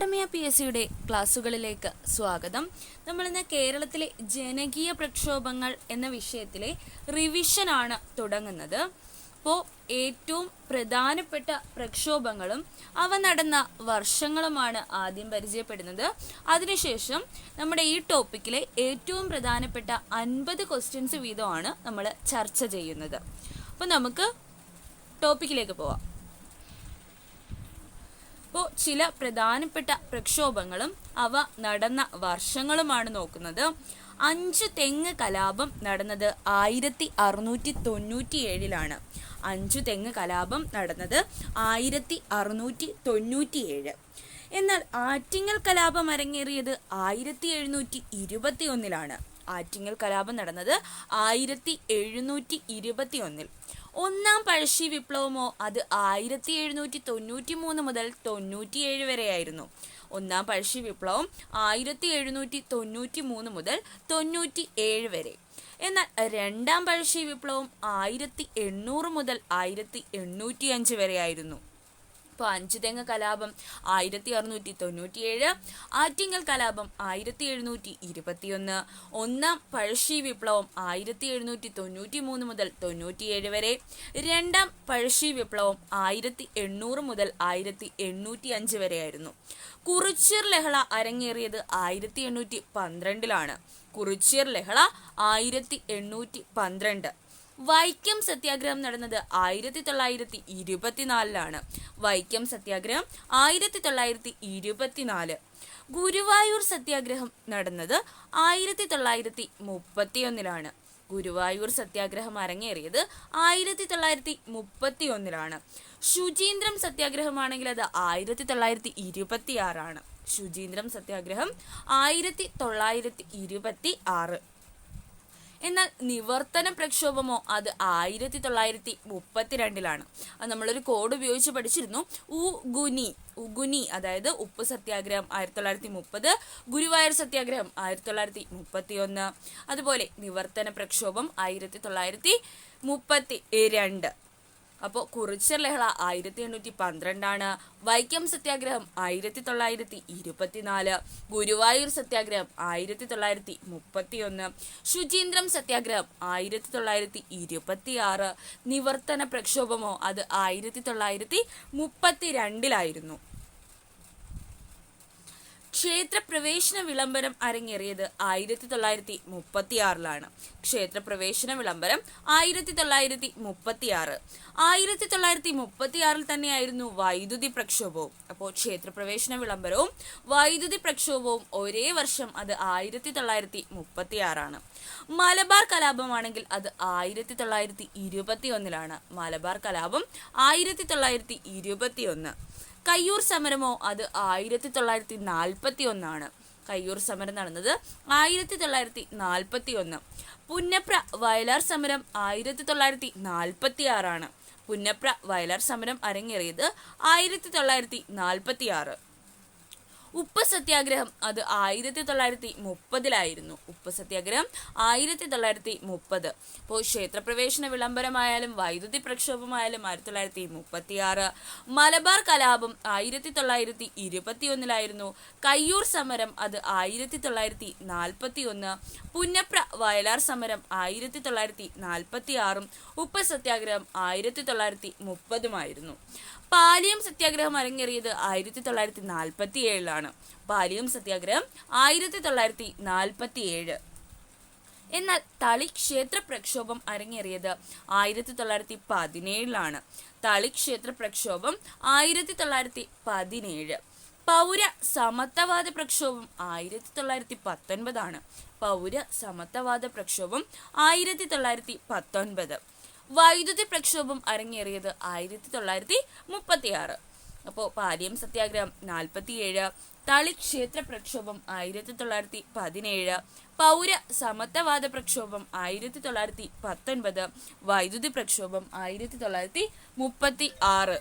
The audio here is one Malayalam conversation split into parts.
അക്കാഡമിയ പി എസ് സിയുടെ ക്ലാസ്സുകളിലേക്ക് സ്വാഗതം. നമ്മൾ നമ്മളിന്ന് കേരളത്തിലെ ജനകീയ പ്രക്ഷോഭങ്ങൾ എന്ന വിഷയത്തിലെ റിവിഷനാണ് തുടങ്ങുന്നത്. അപ്പോൾ ഏറ്റവും പ്രധാനപ്പെട്ട പ്രക്ഷോഭങ്ങളും അവ നടന്ന വർഷങ്ങളുമാണ് ആദ്യം പരിചയപ്പെടുന്നത്. അതിനുശേഷം നമ്മുടെ ഈ ടോപ്പിക്കിലെ ഏറ്റവും പ്രധാനപ്പെട്ട അൻപത് ക്വസ്റ്റ്യൻസ് വീതമാണ് നമ്മൾ ചർച്ച ചെയ്യുന്നത്. അപ്പോൾ നമുക്ക് ടോപ്പിക്കിലേക്ക് പോവാം. ഇപ്പോൾ ചില പ്രധാനപ്പെട്ട പ്രക്ഷോഭങ്ങളും അവ നടന്ന വർഷങ്ങളുമാണ് നോക്കുന്നത്. അഞ്ച് തെങ്ങ് കലാപം നടന്നത് ആയിരത്തി അറുന്നൂറ്റി തൊണ്ണൂറ്റി ഏഴിലാണ് അഞ്ചു തെങ്ങ് കലാപം നടന്നത് ആയിരത്തി അറുന്നൂറ്റി തൊണ്ണൂറ്റി ഏഴ് എന്നാൽ ആറ്റിങ്ങൽ കലാപം അരങ്ങേറിയത് ആയിരത്തി എഴുന്നൂറ്റി ഇരുപത്തി ഒന്നിലാണ് ആറ്റിങ്ങൽ കലാപം നടന്നത് ആയിരത്തി എഴുന്നൂറ്റി ഇരുപത്തി ഒന്നിൽ ഒന്നാം പഴശ്ശി വിപ്ലവമോ അത് ആയിരത്തി എഴുന്നൂറ്റി തൊണ്ണൂറ്റി മൂന്ന് മുതൽ തൊണ്ണൂറ്റിയേഴ് വരെയായിരുന്നു. ഒന്നാം പഴശ്ശി വിപ്ലവം ആയിരത്തി എഴുന്നൂറ്റി തൊണ്ണൂറ്റി മൂന്ന് മുതൽ തൊണ്ണൂറ്റി ഏഴ് വരെ. എന്നാൽ രണ്ടാം പഴശ്ശി വിപ്ലവം ആയിരത്തി എണ്ണൂറ് മുതൽ ആയിരത്തി എണ്ണൂറ്റി അഞ്ച് വരെയായിരുന്നു. ഇപ്പോൾ അഞ്ചുതെങ്ങ് കലാപം ആയിരത്തി അറുന്നൂറ്റി തൊണ്ണൂറ്റിയേഴ് ആറ്റിങ്ങൽ കലാപം ആയിരത്തി എഴുന്നൂറ്റി ഇരുപത്തിയൊന്ന് ഒന്നാം പഴശ്ശി വിപ്ലവം ആയിരത്തി എഴുന്നൂറ്റി തൊണ്ണൂറ്റി മൂന്ന് മുതൽ തൊണ്ണൂറ്റിയേഴ് വരെ രണ്ടാം പഴശ്ശി വിപ്ലവം ആയിരത്തി എണ്ണൂറ് മുതൽ ആയിരത്തി എണ്ണൂറ്റി അഞ്ച് വരെയായിരുന്നു. കുറിച്യർ ലഹള അരങ്ങേറിയത് ആയിരത്തി എണ്ണൂറ്റി പന്ത്രണ്ടിലാണ് കുറിച്യർ ലഹള ആയിരത്തി എണ്ണൂറ്റി പന്ത്രണ്ട് വൈക്കം സത്യാഗ്രഹം നടന്നത് ആയിരത്തി തൊള്ളായിരത്തി ഇരുപത്തിനാലിലാണ് വൈക്കം സത്യാഗ്രഹം ആയിരത്തി തൊള്ളായിരത്തി ഇരുപത്തിനാല് ഗുരുവായൂർ സത്യാഗ്രഹം നടന്നത് ആയിരത്തി തൊള്ളായിരത്തി മുപ്പത്തിയൊന്നിലാണ് ഗുരുവായൂർ സത്യാഗ്രഹം അരങ്ങേറിയത് ആയിരത്തി തൊള്ളായിരത്തി മുപ്പത്തി ഒന്നിലാണ് ശുചീന്ദ്രം സത്യാഗ്രഹമാണെങ്കിൽ അത് ആയിരത്തി തൊള്ളായിരത്തി ഇരുപത്തി ആറാണ് ശുചീന്ദ്രം സത്യാഗ്രഹം ആയിരത്തി തൊള്ളായിരത്തി ഇരുപത്തി ആറ് എന്നാൽ നിവർത്തന പ്രക്ഷോഭമോ അത് ആയിരത്തി തൊള്ളായിരത്തി മുപ്പത്തിരണ്ടിലാണ് അത് നമ്മളൊരു കോഡ് ഉപയോഗിച്ച് പഠിച്ചിരുന്നു. ഉ ഗുനി ഉഗുനി അതായത് ഉപ്പ് സത്യാഗ്രഹം ആയിരത്തി തൊള്ളായിരത്തി മുപ്പത് ഗുരുവായൂർ സത്യാഗ്രഹം ആയിരത്തി തൊള്ളായിരത്തി മുപ്പത്തി ഒന്ന് അതുപോലെ നിവർത്തന പ്രക്ഷോഭം ആയിരത്തി തൊള്ളായിരത്തി മുപ്പത്തി രണ്ട് അപ്പോൾ കുറിച്ചർ ലഹള ആയിരത്തി എണ്ണൂറ്റി പന്ത്രണ്ടാണ് വൈക്കം സത്യാഗ്രഹം ആയിരത്തി തൊള്ളായിരത്തി ഇരുപത്തിനാല് ഗുരുവായൂർ സത്യാഗ്രഹം ആയിരത്തി തൊള്ളായിരത്തി മുപ്പത്തിയൊന്ന് ശുചീന്ദ്രം സത്യാഗ്രഹം ആയിരത്തി തൊള്ളായിരത്തി ഇരുപത്തി ആറ് നിവർത്തന പ്രക്ഷോഭമോ അത് ആയിരത്തി തൊള്ളായിരത്തി മുപ്പത്തി രണ്ടിലായിരുന്നു ക്ഷേത്രപ്രവേശന വിളംബരം അരങ്ങേറിയത് ആയിരത്തി തൊള്ളായിരത്തി മുപ്പത്തി ആറിലാണ് ക്ഷേത്രപ്രവേശന വിളംബരം ആയിരത്തി തൊള്ളായിരത്തി മുപ്പത്തി ആറ് ആയിരത്തി തൊള്ളായിരത്തി മുപ്പത്തി ആറിൽ തന്നെയായിരുന്നു വൈദ്യുതി പ്രക്ഷോഭവും. അപ്പോൾ ക്ഷേത്രപ്രവേശന വിളംബരവും വൈദ്യുതി പ്രക്ഷോഭവും ഒരേ വർഷം അത് ആയിരത്തി തൊള്ളായിരത്തി മുപ്പത്തി ആറാണ് മലബാർ കലാപമാണെങ്കിൽ അത് ആയിരത്തി തൊള്ളായിരത്തി ഇരുപത്തി ഒന്നിലാണ് മലബാർ കലാപം ആയിരത്തി തൊള്ളായിരത്തി ഇരുപത്തി ഒന്ന് കയ്യൂർ സമരമോ? അത് ആയിരത്തി തൊള്ളായിരത്തി നാൽപ്പത്തി ഒന്നാണ് കയ്യൂർ സമരം നടന്നത് ആയിരത്തി തൊള്ളായിരത്തി നാൽപ്പത്തി ഒന്ന് പുന്നപ്ര വയലാർ സമരം ആയിരത്തി തൊള്ളായിരത്തി നാൽപ്പത്തി ആറാണ് പുന്നപ്ര വയലാർ സമരം അരങ്ങേറിയത് ആയിരത്തി തൊള്ളായിരത്തി നാൽപ്പത്തി ആറ് ഉപ്പ് സത്യാഗ്രഹം. അത് ആയിരത്തി തൊള്ളായിരത്തി മുപ്പതിലായിരുന്നു. ഉപ്പ് സത്യാഗ്രഹം ആയിരത്തി തൊള്ളായിരത്തി മുപ്പത്. ഇപ്പോൾ ക്ഷേത്രപ്രവേശന വിളംബരമായാലും വൈദ്യുതി പ്രക്ഷോഭമായാലും ആയിരത്തി തൊള്ളായിരത്തി മുപ്പത്തി ആറ് മലബാർ കലാപം ആയിരത്തി തൊള്ളായിരത്തി ഇരുപത്തി ഒന്നിലായിരുന്നു കയ്യൂർ സമരം അത് ആയിരത്തി തൊള്ളായിരത്തി നാൽപ്പത്തി ഒന്ന് പുന്നപ്ര വയലാർ സമരം ആയിരത്തി തൊള്ളായിരത്തി നാൽപ്പത്തി ആറും ഉപ്പ് സത്യാഗ്രഹം ആയിരത്തി തൊള്ളായിരത്തി മുപ്പതുമായിരുന്നു. പാലിയം സത്യാഗ്രഹം അരങ്ങേറിയത് ആയിരത്തി തൊള്ളായിരത്തി നാൽപ്പത്തി ഏഴിലാണ് പാലിയം സത്യാഗ്രഹം ആയിരത്തി തൊള്ളായിരത്തി നാൽപ്പത്തി ഏഴ് എന്നാൽ തളി ക്ഷേത്ര പ്രക്ഷോഭം അരങ്ങേറിയത് ആയിരത്തി തൊള്ളായിരത്തി പതിനേഴിലാണ് തളി ക്ഷേത്ര പ്രക്ഷോഭം ആയിരത്തി തൊള്ളായിരത്തി പതിനേഴ് പൗര സമത്വവാദ പ്രക്ഷോഭം ആയിരത്തി തൊള്ളായിരത്തി പത്തൊൻപതാണ് പൗര സമത്വവാദ പ്രക്ഷോഭം ആയിരത്തി തൊള്ളായിരത്തി പത്തൊൻപത് വൈദ്യുതി പ്രക്ഷോഭം അരങ്ങേറിയത് ആയിരത്തി തൊള്ളായിരത്തി മുപ്പത്തി ആറ് അപ്പോൾ പാലിയം സത്യാഗ്രഹം നാൽപ്പത്തിയേഴ് തളി ക്ഷേത്ര പ്രക്ഷോഭം ആയിരത്തി തൊള്ളായിരത്തി പതിനേഴ് പൗര സമത്വവാദ പ്രക്ഷോഭം ആയിരത്തി തൊള്ളായിരത്തി പത്തൊൻപത് വൈദ്യുതി പ്രക്ഷോഭം ആയിരത്തി തൊള്ളായിരത്തി മുപ്പത്തി ആറ്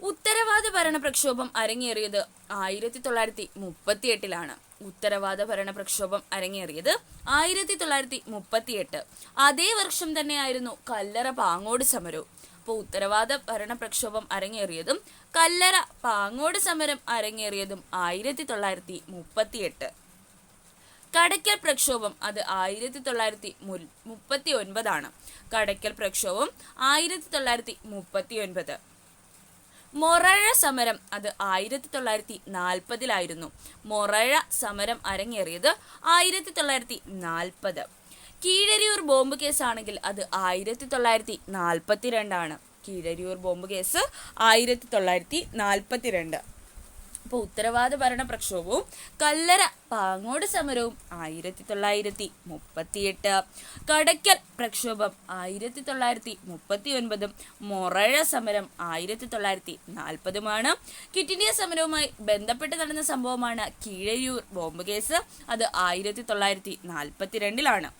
ഉത്തരവാദ ഭരണ പ്രക്ഷോഭം അരങ്ങേറിയത് ആയിരത്തി തൊള്ളായിരത്തി മുപ്പത്തി എട്ടിലാണ് ഉത്തരവാദ ഭരണ പ്രക്ഷോഭം അരങ്ങേറിയത് ആയിരത്തി തൊള്ളായിരത്തി മുപ്പത്തി എട്ട് അതേ വർഷം തന്നെയായിരുന്നു കല്ലറ പാങ്ങോട് സമരവും അപ്പോൾ ഉത്തരവാദ ഭരണ പ്രക്ഷോഭം അരങ്ങേറിയതും കല്ലറ പാങ്ങോട് സമരം അരങ്ങേറിയതും ആയിരത്തി തൊള്ളായിരത്തി മുപ്പത്തി എട്ട് കടയ്ക്കൽ പ്രക്ഷോഭം അത് ആയിരത്തി തൊള്ളായിരത്തി മുപ്പത്തി ഒൻപതാണ് കടയ്ക്കൽ പ്രക്ഷോഭം ആയിരത്തി തൊള്ളായിരത്തി മുപ്പത്തി ഒൻപത് മൊറഴ സമരം അത് ആയിരത്തി തൊള്ളായിരത്തി നാൽപ്പതിലായിരുന്നു മൊറഴ സമരം അരങ്ങേറിയത് ആയിരത്തി തൊള്ളായിരത്തി നാൽപ്പത് കീഴരിയൂർ ബോംബ് കേസാണെങ്കിൽ അത് ആയിരത്തി തൊള്ളായിരത്തി നാൽപ്പത്തിരണ്ടാണ് കീഴരിയൂർ ബോംബ് കേസ് ആയിരത്തി തൊള്ളായിരത്തി നാൽപ്പത്തിരണ്ട് അപ്പോൾ ഉത്തരവാദ ഭരണ പ്രക്ഷോഭവും കല്ലറ പാങ്ങോട് സമരവും ആയിരത്തി തൊള്ളായിരത്തി മുപ്പത്തിയെട്ട് കടയ്ക്കൽ പ്രക്ഷോഭം ആയിരത്തി തൊള്ളായിരത്തി മുപ്പത്തി ഒൻപതും മൊറഴ സമരം ആയിരത്തി തൊള്ളായിരത്തി നാൽപ്പതുമാണ് ക്വിറ്റ് ഇന്ത്യ സമരവുമായി ബന്ധപ്പെട്ട് നടന്ന സംഭവമാണ് കീഴയൂർ ബോംബ് കേസ്. അത് ആയിരത്തി തൊള്ളായിരത്തി നാൽപ്പത്തിരണ്ടിലാണ്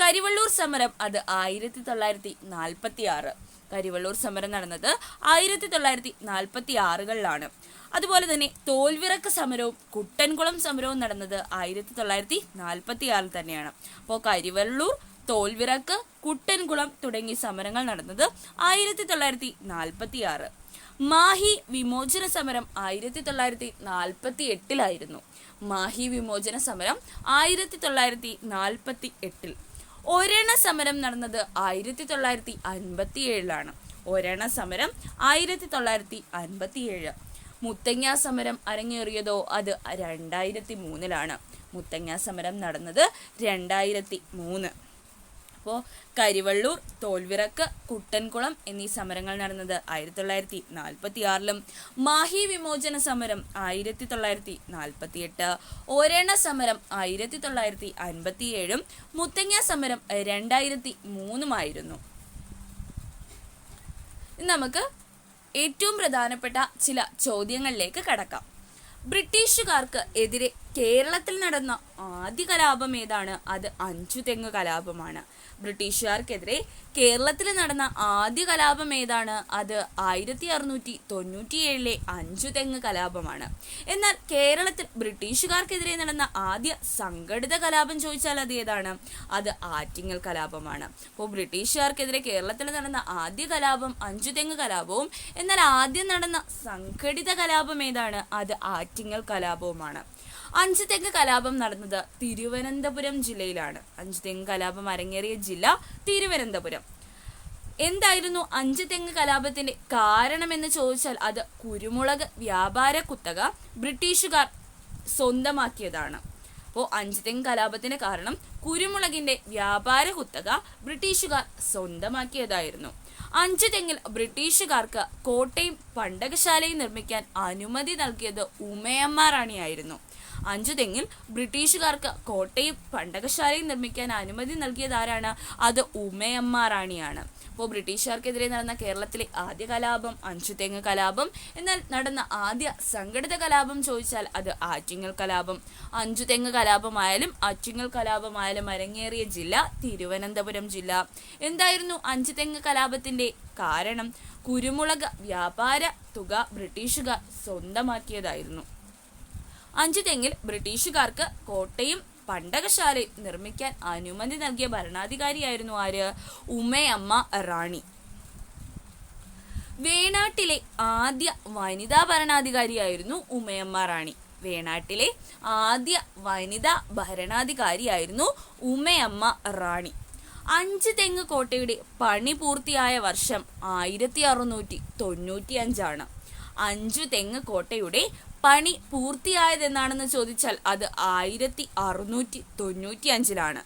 കരിവള്ളൂർ സമരം അത് ആയിരത്തി തൊള്ളായിരത്തി നാൽപ്പത്തി ആറ് കരിവള്ളൂർ സമരം നടന്നത് ആയിരത്തി തൊള്ളായിരത്തി നാൽപ്പത്തി ആറുകളിലാണ് അതുപോലെ തന്നെ തോൽവിറക്ക് സമരവും കുട്ടൻകുളം സമരവും നടന്നത് ആയിരത്തി തൊള്ളായിരത്തി നാൽപ്പത്തി ആറിൽ തന്നെയാണ്. അപ്പോൾ കരിവള്ളൂർ തോൽവിറക്ക് കുട്ടൻകുളം തുടങ്ങിയ സമരങ്ങൾ നടന്നത് ആയിരത്തി തൊള്ളായിരത്തി നാൽപ്പത്തി ആറ് മാഹി വിമോചന സമരം ആയിരത്തി തൊള്ളായിരത്തി നാൽപ്പത്തി എട്ടിലായിരുന്നു മാഹി വിമോചന സമരം ആയിരത്തി തൊള്ളായിരത്തി നാൽപ്പത്തി എട്ടിൽ ഒരെണ്ണ സമരം നടന്നത് ആയിരത്തി തൊള്ളായിരത്തി അൻപത്തി ഏഴിലാണ് ഒരെണ്ണ സമരം ആയിരത്തി തൊള്ളായിരത്തി അൻപത്തി ഏഴ് മുത്തങ്ങ സമരം അരങ്ങേറിയതോ അത് രണ്ടായിരത്തി മൂന്നിലാണ് മുത്തങ്ങ സമരം നടന്നത് രണ്ടായിരത്തി മൂന്ന് അപ്പോൾ കരിവള്ളൂർ തോൽവിറക്ക് കുട്ടൻകുളം എന്നീ സമരങ്ങൾ നടന്നത് ആയിരത്തി തൊള്ളായിരത്തി നാൽപ്പത്തി ആറിലും മാഹി വിമോചന സമരം ആയിരത്തി തൊള്ളായിരത്തി നാൽപ്പത്തി എട്ട് ഒരെണ്ണ സമരം ആയിരത്തി തൊള്ളായിരത്തി അൻപത്തി ഏഴും മുത്തങ്ങ സമരം രണ്ടായിരത്തി മൂന്നുമായിരുന്നു നമുക്ക് ഏറ്റവും പ്രധാനപ്പെട്ട ചില ചോദ്യങ്ങളിലേക്ക് കടക്കാം. ബ്രിട്ടീഷുകാർക്ക് എതിരെ കേരളത്തിൽ നടന്ന ആദ്യ കലാപം ഏതാണ്? അത് അഞ്ചു തെങ്ങ് കലാപമാണ്. ബ്രിട്ടീഷുകാർക്കെതിരെ കേരളത്തിൽ നടന്ന ആദ്യ കലാപം ഏതാണ്? അത് ആയിരത്തി അറുന്നൂറ്റി തൊണ്ണൂറ്റി ഏഴിലെ അഞ്ചു തെങ്ങ് കലാപമാണ്. എന്നാൽ കേരളത്തിൽ ബ്രിട്ടീഷുകാർക്കെതിരെ നടന്ന ആദ്യ സംഘടിത കലാപം ചോദിച്ചാൽ അത് ഏതാണ്? അത് ആറ്റിങ്ങൽ കലാപമാണ്. അപ്പോൾ ബ്രിട്ടീഷുകാർക്കെതിരെ കേരളത്തിൽ നടന്ന ആദ്യ കലാപം അഞ്ചു തെങ്ങ് കലാപവും എന്നാൽ ആദ്യം നടന്ന സംഘടിത കലാപം ഏതാണ്? അത് ആറ്റിങ്ങൽ കലാപവുമാണ്. അഞ്ച് തെങ്ങ് കലാപം നടന്നത് തിരുവനന്തപുരം ജില്ലയിലാണ്. അഞ്ച് തെങ്ങ് കലാപം അരങ്ങേറിയ ജില്ല തിരുവനന്തപുരം. എന്തായിരുന്നു അഞ്ച് തെങ്ങ് കലാപത്തിന്റെ കാരണമെന്ന് ചോദിച്ചാൽ അത് കുരുമുളക് വ്യാപാര കുത്തക ബ്രിട്ടീഷുകാർ സ്വന്തമാക്കിയതാണ്. അപ്പോൾ അഞ്ച് തെങ്ങ് കലാപത്തിന് കാരണം കുരുമുളകിന്റെ വ്യാപാര കുത്തക ബ്രിട്ടീഷുകാർ സ്വന്തമാക്കിയതായിരുന്നു. അഞ്ച് തെങ്ങിൽ ബ്രിട്ടീഷുകാർക്ക് കോട്ടയും പണ്ടകശാലയും നിർമ്മിക്കാൻ അനുമതി നൽകിയത് ഉമയമ്മ റാണിയായിരുന്നു അഞ്ചു തെങ്ങിൽ ബ്രിട്ടീഷുകാർക്ക് കോട്ടയും പണ്ടകശാലയും നിർമ്മിക്കാൻ അനുമതി നൽകിയത് ആരാണ്? അത് ഉമയമ്മ റാണിയാണ്. അപ്പോൾ ബ്രിട്ടീഷുകാർക്കെതിരെ നടന്ന കേരളത്തിലെ ആദ്യ കലാപം അഞ്ചുതെങ്ങ് കലാപം. എന്നാൽ നടന്ന ആദ്യ സംഘടിത കലാപം ചോദിച്ചാൽ അത് ആറ്റിങ്ങൽ കലാപം. അഞ്ചുതെങ്ങ് കലാപമായാലും ആറ്റിങ്ങൽ കലാപമായാലും അരങ്ങേറിയ ജില്ല തിരുവനന്തപുരം ജില്ല. എന്തായിരുന്നു അഞ്ചുതെങ്ങ് കലാപത്തിന്റെ കാരണം? കുരുമുളക് വ്യാപാര തുക ബ്രിട്ടീഷുകാർ സ്വന്തമാക്കിയതായിരുന്നു. അഞ്ചു തെങ്ങിൽ ബ്രിട്ടീഷുകാർക്ക് കോട്ടയും പണ്ടകശാലയും നിർമ്മിക്കാൻ അനുമതി നൽകിയ ഭരണാധികാരിയായിരുന്നു ആര്? ഉമയമ്മ റാണി. വേണാട്ടിലെ ആദ്യ വനിതാ ഭരണാധികാരിയായിരുന്നു ഉമയമ്മ റാണി. വേണാട്ടിലെ ആദ്യ വനിതാ ഭരണാധികാരിയായിരുന്നു ഉമയമ്മ റാണി. അഞ്ച് തെങ്ങ് കോട്ടയുടെ പണി പൂർത്തിയായ വർഷം ആയിരത്തി അറുന്നൂറ്റി തൊണ്ണൂറ്റി അഞ്ചാണ് അഞ്ചു തെങ്ങ് കോട്ടയുടെ പണി പൂർത്തിയായതെന്നാണെന്ന് ചോദിച്ചാൽ അത് ആയിരത്തി അറുന്നൂറ്റി തൊണ്ണൂറ്റി അഞ്ചിലാണ്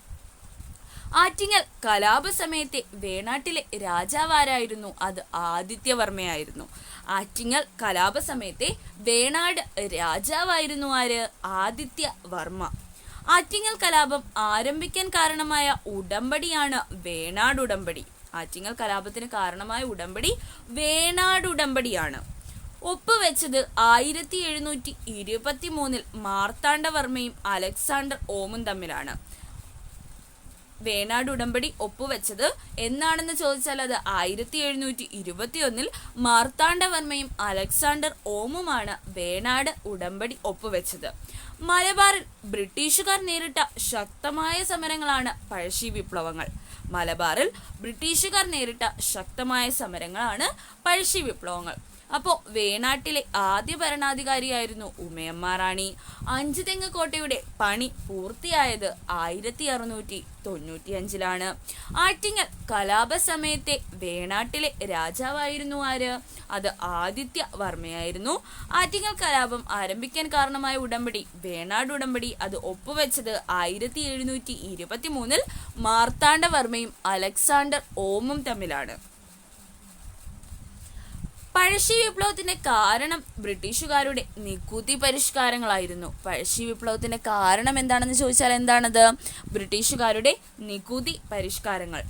ആറ്റിങ്ങൽ കലാപ സമയത്തെ വേണാട്ടിലെ രാജാവാരായിരുന്നു അത് ആദിത്യവർമ്മയായിരുന്നു. ആറ്റിങ്ങൽ കലാപ സമയത്തെ വേണാട് രാജാവായിരുന്നു ആര്? ആദിത്യവർമ്മ. ആറ്റിങ്ങൽ കലാപം ആരംഭിക്കാൻ കാരണമായ ഉടമ്പടിയാണ് വേണാട് ഉടമ്പടി ആറ്റിങ്ങൽ കലാപത്തിന് കാരണമായ ഉടമ്പടി വേണാട് ഉടമ്പടിയാണ് ഒപ്പുവെച്ചത് ആയിരത്തി എഴുന്നൂറ്റി ഇരുപത്തി മൂന്നിൽ മാർത്താണ്ഡവർമ്മയും അലക്സാണ്ടർ ഓമും തമ്മിലാണ്. വേണാട് ഉടമ്പടി ഒപ്പുവെച്ചത് എന്നാണെന്ന് ചോദിച്ചാൽ അത് ആയിരത്തി എഴുന്നൂറ്റി ഇരുപത്തി ഒന്നിൽ മാർത്താണ്ഡവർമ്മയും അലക്സാണ്ടർ ഓമുമാണ് വേണാട് ഉടമ്പടി ഒപ്പുവെച്ചത്. മലബാറിൽ ബ്രിട്ടീഷുകാർ നേരിട്ട ശക്തമായ സമരങ്ങളാണ് പഴശ്ശി വിപ്ലവങ്ങൾ. മലബാറിൽ ബ്രിട്ടീഷുകാർ നേരിട്ട ശക്തമായ സമരങ്ങളാണ് പഴശ്ശി വിപ്ലവങ്ങൾ. അപ്പോൾ വേണാട്ടിലെ ആദ്യ ഭരണാധികാരിയായിരുന്നു ഉമയമ്മ റാണി അഞ്ചു തെങ്ങ് കോട്ടയുടെ പണി പൂർത്തിയായത് ആയിരത്തി അറുന്നൂറ്റി തൊണ്ണൂറ്റി അഞ്ചിലാണ് ആറ്റിങ്ങൽ കലാപ സമയത്തെ വേണാട്ടിലെ രാജാവായിരുന്നു ആര്? അത് ആദിത്യ വർമ്മയായിരുന്നു. ആറ്റിങ്ങൽ കലാപം ആരംഭിക്കാൻ കാരണമായ ഉടമ്പടി വേണാട് ഉടമ്പടി അത് ഒപ്പുവെച്ചത് ആയിരത്തി എഴുന്നൂറ്റി ഇരുപത്തി മൂന്നിൽ മാർത്താണ്ഡവർമ്മയും അലക്സാണ്ടർ ഓമും തമ്മിലാണ്. പഴശ്ശി വിപ്ലവത്തിന്റെ കാരണം ബ്രിട്ടീഷുകാരുടെ നികുതി പരിഷ്കാരങ്ങളായിരുന്നു. പഴശ്ശി വിപ്ലവത്തിന്റെ കാരണം എന്താണെന്ന് ചോദിച്ചാൽ എന്താണത്? ബ്രിട്ടീഷുകാരുടെ നികുതി പരിഷ്കാരങ്ങൾ.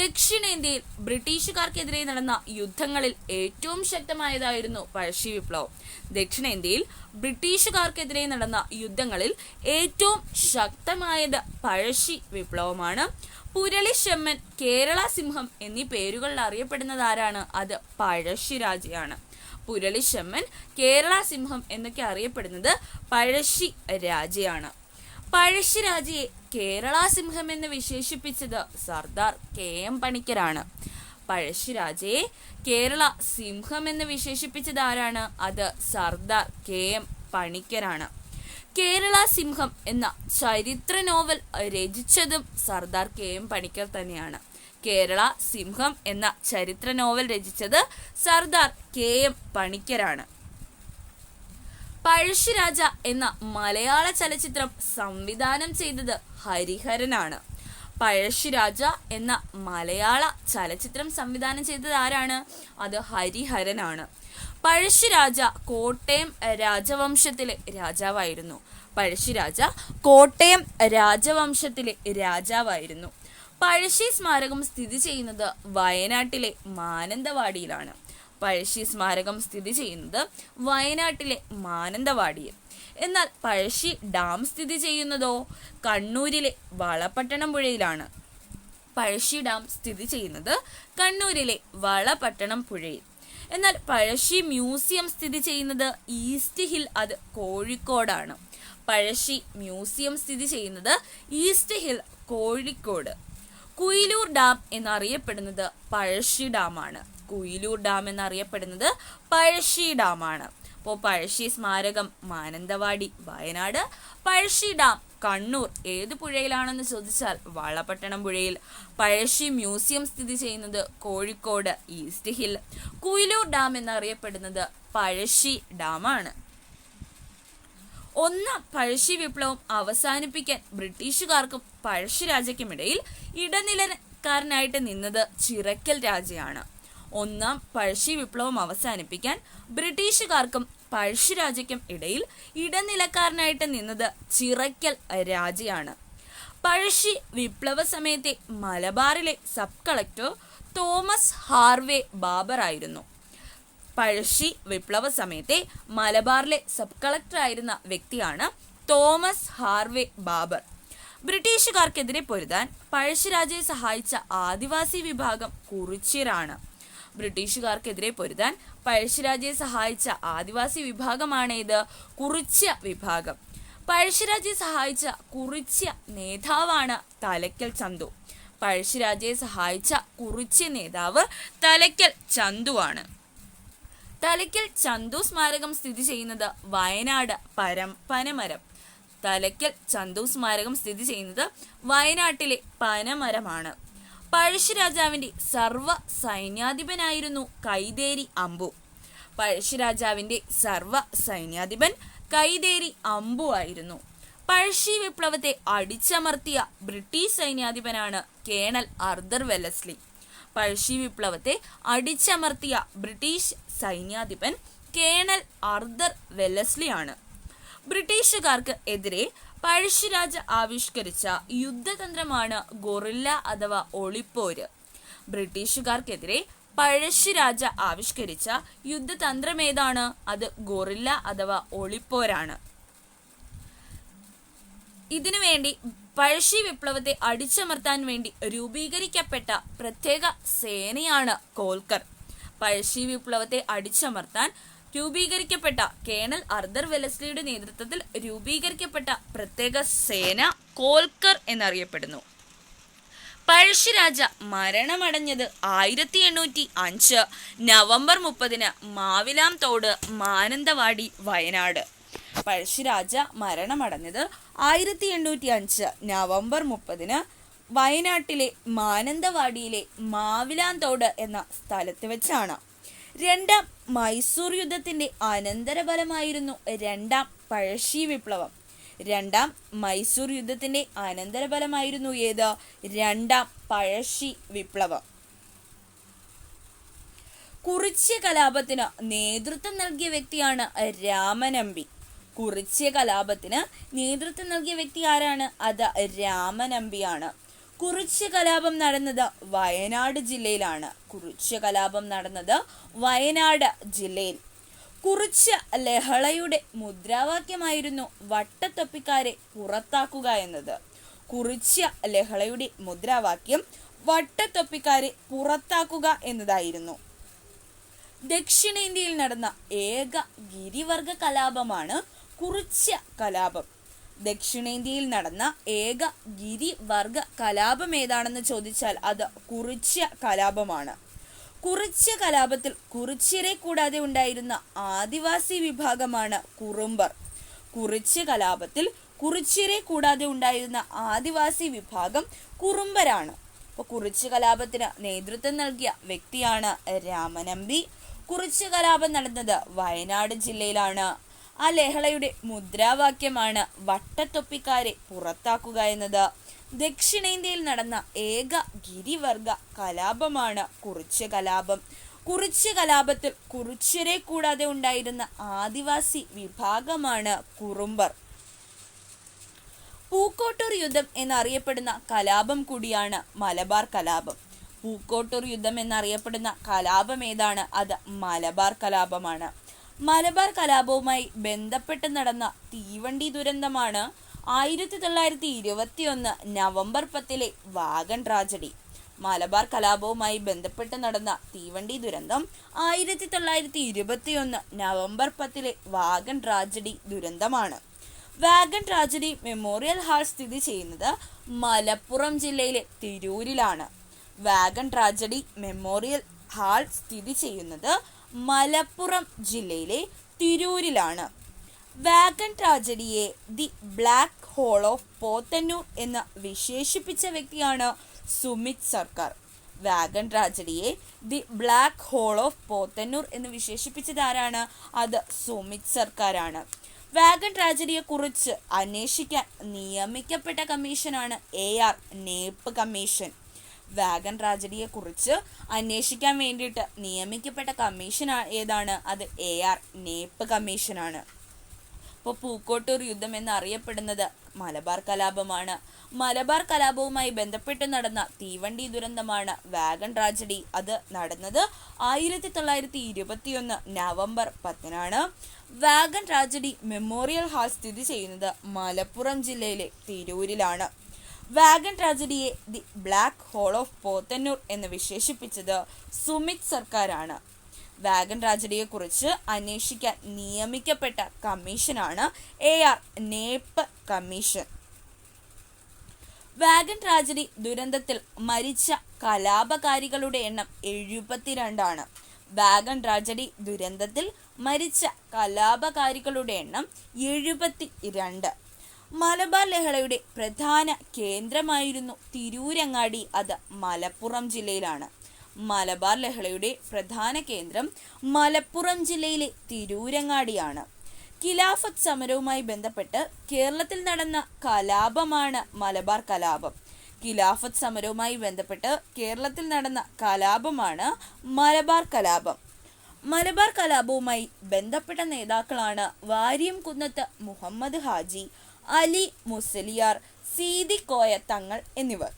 ദക്ഷിണേന്ത്യയിൽ ബ്രിട്ടീഷുകാർക്കെതിരെ നടന്ന യുദ്ധങ്ങളിൽ ഏറ്റവും ശക്തമായതായിരുന്നു പഴശ്ശി വിപ്ലവം. ദക്ഷിണേന്ത്യയിൽ ബ്രിട്ടീഷുകാർക്കെതിരെ നടന്ന യുദ്ധങ്ങളിൽ ഏറ്റവും ശക്തമായത് പഴശ്ശി വിപ്ലവമാണ്. പുരളിശെമ്മൻ കേരള സിംഹം എന്നീ പേരുകളിൽ അറിയപ്പെടുന്നത് ആരാണ്? അത് പഴശ്ശിരാജയാണ്. പുരളിശെമ്മൻ കേരള സിംഹം എന്നൊക്കെ അറിയപ്പെടുന്നത് പഴശ്ശി രാജയാണ് പഴശ്ശിരാജയെ കേരള സിംഹം എന്ന് വിശേഷിപ്പിച്ചത് സർദാർ കെ എം പണിക്കരാണ്. പഴശ്ശിരാജയെ കേരള സിംഹം എന്ന് വിശേഷിപ്പിച്ചത് ആരാണ്? അത് സർദാർ കെ എം പണിക്കരാണ്. കേരള സിംഹം എന്ന ചരിത്ര നോവൽ രചിച്ചതും സർദാർ കെ എം പണിക്കർ തന്നെയാണ്. കേരള സിംഹം എന്ന ചരിത്ര നോവൽ രചിച്ചത് സർദാർ കെ എം പണിക്കരാണ്. പഴശ്ശിരാജ എന്ന മലയാള ചലച്ചിത്രം സംവിധാനം ചെയ്തത് ഹരിഹരനാണ്. പഴശ്ശിരാജ എന്ന മലയാള ചലച്ചിത്രം സംവിധാനം ചെയ്തത് ആരാണ്? അത് ഹരിഹരനാണ്. പഴശ്ശിരാജ കോട്ടയം രാജവംശത്തിലെ രാജാവായിരുന്നു. പഴശ്ശിരാജ കോട്ടയം രാജവംശത്തിലെ രാജാവായിരുന്നു. പഴശ്ശി സ്മാരകം സ്ഥിതി ചെയ്യുന്നത് വയനാട്ടിലെ മാനന്തവാടിയിലാണ്. പഴശ്ശി സ്മാരകം സ്ഥിതി ചെയ്യുന്നത് വയനാട്ടിലെ മാനന്തവാടിയിൽ. എന്നാൽ പഴശ്ശി ഡാം സ്ഥിതി ചെയ്യുന്നതോ കണ്ണൂരിലെ വളപട്ടണം പുഴയിലാണ് പഴശ്ശി ഡാം സ്ഥിതി ചെയ്യുന്നത് കണ്ണൂരിലെ വളപട്ടണം പുഴയിൽ എന്നാൽ പഴശ്ശി മ്യൂസിയം സ്ഥിതി ചെയ്യുന്നത് ഈസ്റ്റ് ഹിൽ അത് കോഴിക്കോടാണ്. പഴശ്ശി മ്യൂസിയം സ്ഥിതി ചെയ്യുന്നത് east hill Kozhikode. Kuyilur dam എന്നറിയപ്പെടുന്നത് പഴശ്ശി ഡാമാണ്. കുയിലൂർ ഡാം എന്നറിയപ്പെടുന്നത് പഴശ്ശി ഡാമാണ്. അപ്പോൾ പഴശ്ശി സ്മാരകം മാനന്തവാടി വയനാട്. പഴശ്ശി ഡാം കണ്ണൂർ. ഏത് പുഴയിലാണെന്ന് ചോദിച്ചാൽ വളപട്ടണം പുഴയിൽ. പഴശ്ശി മ്യൂസിയം സ്ഥിതി ചെയ്യുന്നത് Kozhikode east hill. Kuyilur dam എന്നറിയപ്പെടുന്നത് പഴശ്ശി ഡാമാണ്. ഒന്ന് പഴശ്ശി വിപ്ലവം അവസാനിപ്പിക്കാൻ ബ്രിട്ടീഷുകാർക്കും പഴശ്ശി രാജയ്ക്കുമിടയിൽ ഇടനിലക്കാരനായിട്ട് നിന്നത് ചിറക്കൽ രാജയാണ്. ഒന്നാം പഴശ്ശി വിപ്ലവം അവസാനിപ്പിക്കാൻ ബ്രിട്ടീഷുകാർക്കും പഴശ്ശിരാജയ്ക്കും ഇടയിൽ ഇടനിലക്കാരനായിട്ട് നിന്നത് ചിറയ്ക്കൽ രാജയാണ്. പഴശ്ശി വിപ്ലവ സമയത്തെ മലബാറിലെ sub collector Thomas Harvey Baber ആയിരുന്നു. പഴശ്ശി വിപ്ലവ സമയത്തെ മലബാറിലെ സബ് കളക്ടർ ആയിരുന്ന വ്യക്തിയാണ് തോമസ് ഹാർവേ ബാബർ. ബ്രിട്ടീഷുകാർക്കെതിരെ പൊരുതാൻ പഴശ്ശിരാജയെ സഹായിച്ച ആദിവാസി വിഭാഗം കുറിച്യരാണ്. ബ്രിട്ടീഷുകാർക്കെതിരെ പൊരുതാൻ പഴശ്ശിരാജയെ സഹായിച്ച ആദിവാസി വിഭാഗമാണ് ഇത് കുറിച്യ വിഭാഗം. പഴശ്ശിരാജയെ സഹായിച്ച കുറിച്യ നേതാവാണ് തലയ്ക്കൽ ചന്തു. പഴശ്ശിരാജയെ സഹായിച്ച കുറിച്യ നേതാവ് തലക്കൽ ചന്തുവാണ്. തലയ്ക്കൽ ചന്തു സ്മാരകം സ്ഥിതി ചെയ്യുന്നത് വയനാട് പരം പനമരം തലയ്ക്കൽ ചന്തു സ്മാരകം സ്ഥിതി ചെയ്യുന്നത് വയനാട്ടിലെ പനമരമാണ്. പഴശ്ശിരാജാവിന്റെ സർവ സൈന്യാധിപനായിരുന്നു കൈതേരി അമ്പു. പഴശ്ശിരാജാവിന്റെ സർവ സൈന്യാധിപൻ കൈതേരി അമ്പു ആയിരുന്നു. പഴശ്ശി വിപ്ലവത്തെ അടിച്ചമർത്തിയ ബ്രിട്ടീഷ് സൈന്യാധിപനാണ് കേണൽ അർദർ വെല്ലസ്ലി. പഴശ്ശി വിപ്ലവത്തെ അടിച്ചമർത്തിയ ബ്രിട്ടീഷ് സൈന്യാധിപൻ കേണൽ അർദർ വെല്ലസ്ലിയാണ് ബ്രിട്ടീഷുകാർക്ക് എതിരെ പഴശ്ശിരാജ ആവിഷ്കരിച്ച യുദ്ധതന്ത്രമാണ് ഗൊറില്ല അഥവാ ഒളിപ്പോര്. ബ്രിട്ടീഷുകാർക്കെതിരെ പഴശ്ശിരാജ ആവിഷ്കരിച്ച യുദ്ധതന്ത്രം ഏതാണ് അത് ഗൊറില്ല അഥവാ ഒളിപ്പോരാണ്. ഇതിനുവേണ്ടി പഴശ്ശി വിപ്ലവത്തെ അടിച്ചമർത്താൻ വേണ്ടി രൂപീകരിക്കപ്പെട്ട പ്രത്യേക സേനയാണ് കോൽക്കർ. പഴശ്ശി വിപ്ലവത്തെ അടിച്ചമർത്താൻ രൂപീകരിക്കപ്പെട്ട കേണൽ അർദർ വെലസ്ലിയുടെ നേതൃത്വത്തിൽ രൂപീകരിക്കപ്പെട്ട പ്രത്യേക സേന കോൽക്കർ എന്നറിയപ്പെടുന്നു. പഴശ്ശിരാജ മരണമടഞ്ഞത് ആയിരത്തി എണ്ണൂറ്റി അഞ്ച് നവംബർ മുപ്പതിന് മാവിലാം തോട് മാനന്തവാടി വയനാട്. പഴശ്ശിരാജ മരണമടഞ്ഞത് ആയിരത്തി എണ്ണൂറ്റി അഞ്ച് നവംബർ മുപ്പതിന് വയനാട്ടിലെ മാനന്തവാടിയിലെ മാവിലാന്തോട് എന്ന സ്ഥലത്ത് വെച്ചാണ്. രണ്ടാം മൈസൂർ യുദ്ധത്തിന്റെ അനന്തരഫലമായിരുന്നു രണ്ടാം പഴശ്ശി വിപ്ലവം. രണ്ടാം മൈസൂർ യുദ്ധത്തിന്റെ അനന്തരഫലമായിരുന്നു ഏത്? രണ്ടാം പഴശ്ശി വിപ്ലവം. കുറിച്യ കലാപത്തിന് നേതൃത്വം നൽകിയ വ്യക്തിയാണ് രാമനമ്പി. കുറിച്യ കലാപത്തിന് നേതൃത്വം നൽകിയ വ്യക്തി ആരാണ്? അത് രാമനമ്പിയാണ്. കുറിച്യ കലാപം നടന്നത് വയനാട് ജില്ലയിലാണ്. കുറിച്യ കലാപം നടന്നത് വയനാട് ജില്ലയിൽ. കുറിച്ച ലഹളയുടെ മുദ്രാവാക്യമായിരുന്നു വട്ടത്തൊപ്പിക്കാരെ പുറത്താക്കുക എന്നത്. കുറിച്യ ലഹളയുടെ മുദ്രാവാക്യം വട്ടത്തൊപ്പിക്കാരെ പുറത്താക്കുക എന്നതായിരുന്നു. ദക്ഷിണേന്ത്യയിൽ നടന്ന ഏക ഗിരിവർഗ കലാപമാണ് കുറിച്യ കലാപം. ദക്ഷിണേന്ത്യയിൽ നടന്ന ഏക ഗിരിവർഗ കലാപം ഏതാണെന്ന് ചോദിച്ചാൽ അത് കുറിച്യ കലാപമാണ്. കുറിച്യ കലാപത്തിൽ കുറിച്യരെ കൂടാതെ ഉണ്ടായിരുന്ന ആദിവാസി വിഭാഗമാണ് കുറുമ്പർ. കുറിച്യ കലാപത്തിൽ കുറിച്യരെ കൂടാതെ ഉണ്ടായിരുന്ന ആദിവാസി വിഭാഗം കുറുമ്പരാണ്. അപ്പോൾ കുറിച്യ കലാപത്തിന് നേതൃത്വം നൽകിയ വ്യക്തിയാണ് രാമനമ്പി. കുറിച്യ കലാപം നടന്നത് വയനാട് ജില്ലയിലാണ്. ആ ലഹളയുടെ മുദ്രാവാക്യമാണ് വട്ടത്തൊപ്പിക്കാരെ പുറത്താക്കുക എന്നത്. ദക്ഷിണേന്ത്യയിൽ നടന്ന ഏക ഗിരിവർഗ കലാപമാണ് കുറിച്ച് കലാപം. കുറിച്ച് കലാപത്തിൽ കുറിച്യരെ കൂടാതെ ഉണ്ടായിരുന്ന ആദിവാസി വിഭാഗമാണ് കുറുമ്പർ. പൂക്കോട്ടൂർ യുദ്ധം എന്നറിയപ്പെടുന്ന കലാപം കൂടിയാണ് മലബാർ കലാപം. പൂക്കോട്ടൂർ യുദ്ധം എന്നറിയപ്പെടുന്ന കലാപം ഏതാണ്? അത് മലബാർ കലാപമാണ്. മലബാർ കലാപവുമായി ബന്ധപ്പെട്ട് നടന്ന തീവണ്ടി ദുരന്തമാണ് ആയിരത്തി തൊള്ളായിരത്തി ഇരുപത്തി ഒന്ന് നവംബർ പത്തിലെ വാഗൺ ട്രാജഡി. മലബാർ കലാപവുമായി ബന്ധപ്പെട്ട് നടന്ന തീവണ്ടി ദുരന്തം ആയിരത്തി തൊള്ളായിരത്തി ഇരുപത്തി ഒന്ന് നവംബർ പത്തിലെ വാഗൺ ട്രാജഡി ദുരന്തമാണ്. വാഗൺ ട്രാജഡി മെമ്മോറിയൽ ഹാൾ സ്ഥിതി ചെയ്യുന്നത് മലപ്പുറം ജില്ലയിലെ തിരൂരിലാണ്. വാഗൺ ട്രാജഡി മെമ്മോറിയൽ ഹാൾ സ്ഥിതി ചെയ്യുന്നത് മലപ്പുറം ജില്ലയിലെ തിരൂരിലാണ്. Wagon ട്രാജഡിയെ the black hole of Podanur എന്ന് വിശേഷിപ്പിച്ച വ്യക്തിയാണ് Sumit Sarkar. Wagon ട്രാജഡിയെ the black hole of Podanur എന്ന് വിശേഷിപ്പിച്ചത് ആരാണ്? അത് സുമിത് സർക്കാരാണ്. വാഗൺ ട്രാജഡിയെ കുറിച്ച് അന്വേഷിക്കാൻ നിയമിക്കപ്പെട്ട കമ്മീഷനാണ് A R Knapp commission. Wagon ട്രാജഡിയെ കുറിച്ച് അന്വേഷിക്കാൻ വേണ്ടിയിട്ട് നിയമിക്കപ്പെട്ട കമ്മീഷൻ ഏതാണ്? അത് എ ആർ നേപ്പ് കമ്മീഷനാണ്. ഇപ്പോൾ പൂക്കോട്ടൂർ യുദ്ധം എന്നറിയപ്പെടുന്നത് മലബാർ കലാപമാണ്. മലബാർ കലാപവുമായി ബന്ധപ്പെട്ട് നടന്ന തീവണ്ടി ദുരന്തമാണ് വാഗൺ ട്രാജഡി അത് നടന്നത് ആയിരത്തി തൊള്ളായിരത്തി ഇരുപത്തിയൊന്ന് നവംബർ പത്തിനാണ്. വാഗൺ ട്രാജഡി മെമ്മോറിയൽ ഹാൾ സ്ഥിതി ചെയ്യുന്നത് മലപ്പുറം ജില്ലയിലെ തിരൂരിലാണ്. Wagon ട്രാജഡിയെ the black hole of Podanur എന്ന് വിശേഷിപ്പിച്ചത് സുമിത് സർക്കാരാണ്. വാഗൺ ട്രാജഡിയെക്കുറിച്ച് അന്വേഷിക്കാൻ നിയമിക്കപ്പെട്ട കമ്മീഷനാണ് A R Knapp commission. Wagon tragedy ദുരന്തത്തിൽ മരിച്ച കലാപകാരികളുടെ എണ്ണം എഴുപത്തിരണ്ടാണ്. വാഗൺ ട്രാജഡി ദുരന്തത്തിൽ മരിച്ച കലാപകാരികളുടെ എണ്ണം എഴുപത്തി രണ്ട് മലബാർ ലഹളയുടെ പ്രധാന കേന്ദ്രമായിരുന്നു തിരൂരങ്ങാടി. അത് മലപ്പുറം ജില്ലയിലാണ്. മലബാർ ലഹളയുടെ പ്രധാന കേന്ദ്രം മലപ്പുറം ജില്ലയിലെ തിരൂരങ്ങാടിയാണ്. ഖിലാഫത്ത് സമരവുമായി ബന്ധപ്പെട്ട് കേരളത്തിൽ നടന്ന കലാപമാണ് മലബാർ കലാപം. ഖിലാഫത്ത് സമരവുമായി ബന്ധപ്പെട്ട് കേരളത്തിൽ നടന്ന കലാപമാണ് മലബാർ കലാപം. മലബാർ കലാപവുമായി ബന്ധപ്പെട്ട നേതാക്കളാണ് വാര്യം കുന്നത്ത് മുഹമ്മദ് ഹാജി അലി മുസലിയാർ സീതി കോയ തങ്ങൾ എന്നിവർ.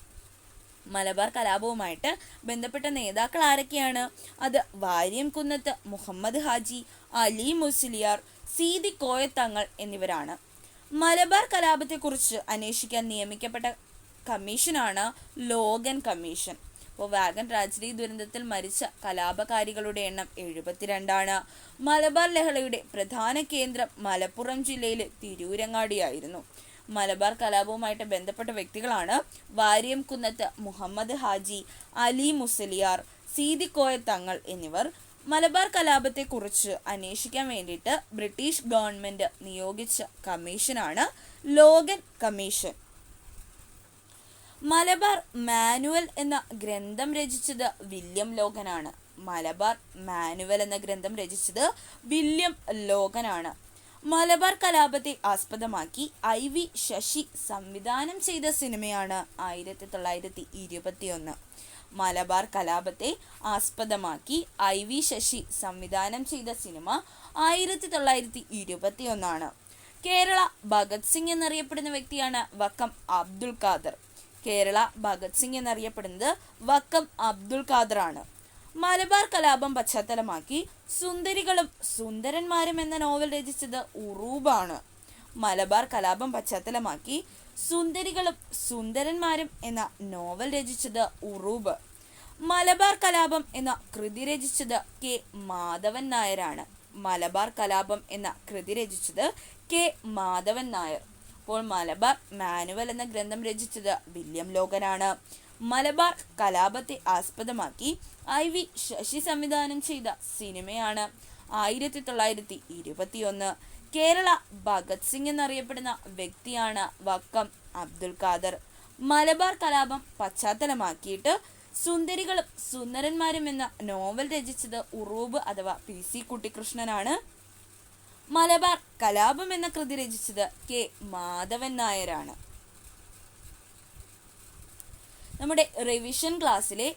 മലബാർ കലാപവുമായിട്ട് ബന്ധപ്പെട്ട നേതാക്കൾ ആരൊക്കെയാണ്? അത് വാര്യം കുന്നത്ത് മുഹമ്മദ് ഹാജി അലി മുസ്ലിയാർ സീതി കോയ തങ്ങൾ എന്നിവരാണ്. മലബാർ കലാപത്തെക്കുറിച്ച് അന്വേഷിക്കാൻ നിയമിക്കപ്പെട്ട കമ്മീഷനാണ് ലോഗൻ കമ്മീഷൻ. അപ്പോൾ വാഗൻ ട്രാജഡി ദുരന്തത്തിൽ മരിച്ച കലാപകാരികളുടെ എണ്ണം എഴുപത്തിരണ്ടാണ്. മലബാർ ലഹളയുടെ പ്രധാന കേന്ദ്രം മലപ്പുറം ജില്ലയിലെ തിരൂരങ്ങാടിയായിരുന്നു. മലബാർ കലാപവുമായിട്ട് ബന്ധപ്പെട്ട വ്യക്തികളാണ് വാര്യം കുന്നത്ത് മുഹമ്മദ് ഹാജി അലി മുസലിയാർ സീതിക്കോയ തങ്ങൾ എന്നിവർ മലബാർ കലാപത്തെക്കുറിച്ച് അന്വേഷിക്കാൻ വേണ്ടിയിട്ട് ബ്രിട്ടീഷ് ഗവൺമെന്റ് നിയോഗിച്ച കമ്മീഷനാണ് ലോഗൻ കമ്മീഷൻ. മലബാർ മാനുവൽ എന്ന ഗ്രന്ഥം രചിച്ചത് വില്യം ലോകനാണ്. മലബാർ മാനുവൽ എന്ന ഗ്രന്ഥം രചിച്ചത് വില്യം ലോകനാണ്. മലബാർ കലാപത്തെ ആസ്പദമാക്കി ഐ വി ശശി സംവിധാനം ചെയ്ത സിനിമയാണ് ആയിരത്തി തൊള്ളായിരത്തി ഇരുപത്തിയൊന്ന് മലബാർ കലാപത്തെ ആസ്പദമാക്കി ഐ വി ശശി സംവിധാനം ചെയ്ത സിനിമ ആയിരത്തി തൊള്ളായിരത്തി ഇരുപത്തിയൊന്നാണ് കേരള ഭഗത് സിംഗ് എന്നറിയപ്പെടുന്ന വ്യക്തിയാണ് വക്കം അബ്ദുൽ ഖാദർ. കേരള ഭഗത് സിംഗ് എന്നറിയപ്പെടുന്നത് വക്കം അബ്ദുൾ ഖാദർ ആണ് മലബാർ കലാപം പശ്ചാത്തലമാക്കി സുന്ദരികളും സുന്ദരന്മാരും എന്ന നോവൽ രചിച്ചത് ഉറൂബാണ്. മലബാർ കലാപം പശ്ചാത്തലമാക്കി സുന്ദരികളും സുന്ദരന്മാരും എന്ന നോവൽ രചിച്ചത് ഉറൂബ്. മലബാർ കലാപം എന്ന കൃതി രചിച്ചത് കെ മാധവൻ നായരാണ്. മലബാർ കലാപം എന്ന കൃതി രചിച്ചത് കെ മാധവൻ നായർ. അപ്പോൾ മലബാർ മാനുവൽ എന്ന ഗ്രന്ഥം രചിച്ചത് വില്യം ലോകനാണ് മലബാർ കലാപത്തെ ആസ്പദമാക്കി ഐ വി ശശി സംവിധാനം ചെയ്ത സിനിമയാണ് ആയിരത്തി തൊള്ളായിരത്തി ഇരുപത്തിയൊന്ന് കേരള ഭഗത് സിംഗ് എന്നറിയപ്പെടുന്ന വ്യക്തിയാണ് വക്കം അബ്ദുൽ ഖാദർ. മലബാർ കലാപം പശ്ചാത്തലമാക്കിയിട്ട് സുന്ദരികളും സുന്ദരന്മാരും എന്ന നോവൽ രചിച്ചത് ഉറൂബ് അഥവാ പി സി കുട്ടിക്കൃഷ്ണനാണ് മലബാർ കലാപം എന്ന കൃതി രചിച്ചത് കെ മാധവൻ നായരാണ്. നമ്മുടെ റിവിഷൻ ക്ലാസ്സിലെ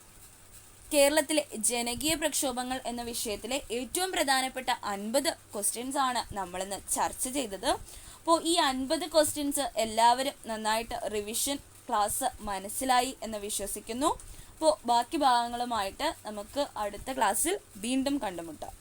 കേരളത്തിലെ ജനകീയ പ്രക്ഷോഭങ്ങൾ എന്ന വിഷയത്തിലെ ഏറ്റവും പ്രധാനപ്പെട്ട അൻപത് ക്വസ്റ്റ്യൻസ് ആണ് നമ്മളിന്ന് ചർച്ച ചെയ്തത്. അപ്പോൾ ഈ അൻപത് ക്വസ്റ്റ്യൻസ് എല്ലാവരും നന്നായിട്ട് റിവിഷൻ ക്ലാസ് മനസ്സിലായി എന്ന് വിശ്വസിക്കുന്നു. അപ്പോൾ ബാക്കി ഭാഗങ്ങളുമായിട്ട് നമുക്ക് അടുത്ത ക്ലാസ്സിൽ വീണ്ടും കണ്ടുമുട്ടാം.